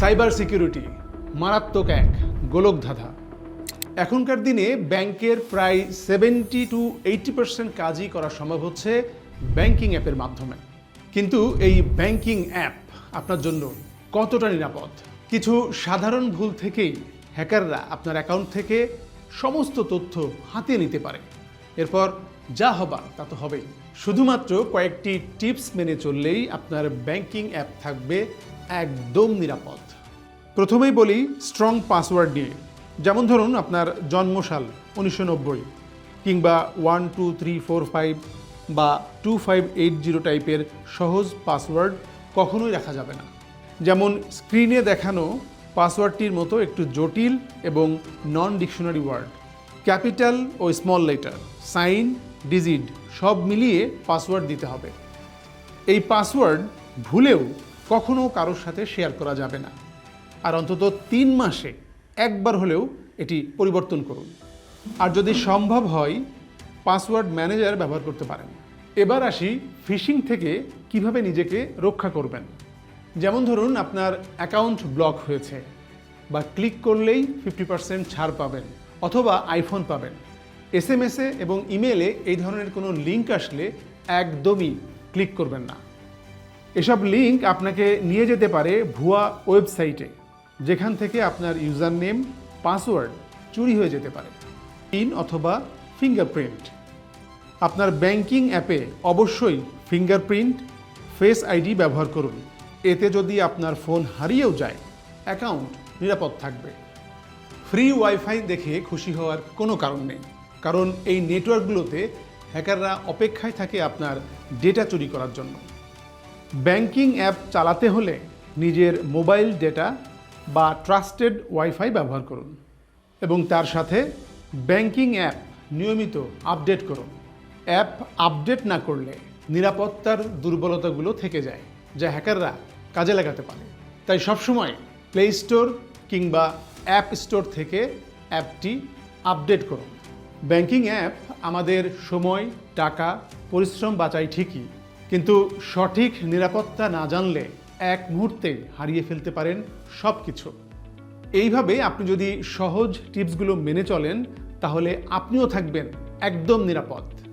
Cyber security, মারাত্মক এক গোলকধাঁধা। এখনকার দিনে ব্যাংকের প্রায় সেভেন্টি টু এইটি পার্সেন্ট কাজই করা সম্ভব হচ্ছে ব্যাংকিং অ্যাপের মাধ্যমে। কিন্তু এই ব্যাংকিং অ্যাপ আপনার জন্য কতটা নিরাপদ? কিছু সাধারণ ভুল থেকেই হ্যাকাররা আপনার অ্যাকাউন্ট থেকে সমস্ত তথ্য হাতিয়ে নিতে পারে। এরপর যা হবার তা তো হবেই। শুধুমাত্র কয়েকটি টিপস মেনে চললেই আপনার ব্যাংকিং অ্যাপ থাকবে একদম নিরাপদ। প্রথমেই বলি স্ট্রং পাসওয়ার্ড নিয়ে। যেমন ধরুন আপনার জন্মসাল উনিশশো নব্বই কিংবা one two three four five বা টু ফাইভ এইট জিরো টাইপের সহজ পাসওয়ার্ড কখনোই রাখা যাবে না। যেমন স্ক্রিনে দেখানো পাসওয়ার্ডটির মতো একটু জটিল এবং নন ডিকশনারি ওয়ার্ড ক্যাপিটাল ও স্মল লেটার সাইন ডিজিট সব মিলিয়ে পাসওয়ার্ড দিতে হবে। এই পাসওয়ার্ড ভুলেও কখনো কারোর সাথে শেয়ার করা যাবে না। আর অন্তত তিন মাসে একবার হলেও এটি পরিবর্তন করুন। আর যদি সম্ভব হয়, পাসওয়ার্ড ম্যানেজার ব্যবহার করতে পারেন। এবার আসি ফিশিং থেকে কীভাবে নিজেকে রক্ষা করবেন। যেমন ধরুন, আপনার অ্যাকাউন্ট ব্লক হয়েছে বা ক্লিক করলেই ফিফটি পার্সেন্ট ছাড় পাবেন অথবা আইফোন পাবেন। এস এম এসে এবং ইমেলে এই ধরনের কোনো লিঙ্ক আসলে একদমই ক্লিক করবেন না। এসব লিঙ্ক আপনাকে নিয়ে যেতে পারে ভুয়া ওয়েবসাইটে। যেখান থেকে আপনার ইউজার নেম পাসওয়ার্ড চুরি হয়ে যেতে পারে। পিন অথবা ফিঙ্গারপ্রিন্ট। আপনার ব্যাংকিং অ্যাপে অবশ্যই ফিঙ্গারপ্রিন্ট, ফেস আইডি ব্যবহার করুন। এতে যদি আপনার ফোন হারিয়েও যায়, অ্যাকাউন্ট নিরাপদ থাকবে। ফ্রি ওয়াইফাই দেখে খুশি হওয়ার কোনো কারণ নেই। কারণ এই নেটওয়ার্কগুলোতে হ্যাকাররা অপেক্ষায় থাকে আপনার ডেটা চুরি করার জন্য। ব্যাংকিং অ্যাপ চালাতে হলে নিজের মোবাইল ডেটা বা ট্রাস্টেড ওয়াইফাই ব্যবহার করুন এবং তার সাথে ব্যাংকিং অ্যাপ নিয়মিত আপডেট করুন। অ্যাপ আপডেট না করলে নিরাপত্তার দুর্বলতাগুলো থেকে যায়, যা হ্যাকাররা কাজে লাগাতে পারে। তাই সবসময় প্লে স্টোর কিংবা অ্যাপ স্টোর থেকে অ্যাপটি আপডেট করুন। ব্যাংকিং অ্যাপ আমাদের সময়, টাকা, পরিশ্রম বাঁচায় ঠিকই, কিন্তু সঠিক নিরাপত্তা না জানলে এক মুহূর্তে হারিয়ে ফেলতে পারেন সব কিছু এইভাবে আপনি যদি সহজ টিপসগুলো মেনে চলেন, তাহলে আপনিও থাকবেন একদম নিরাপদ।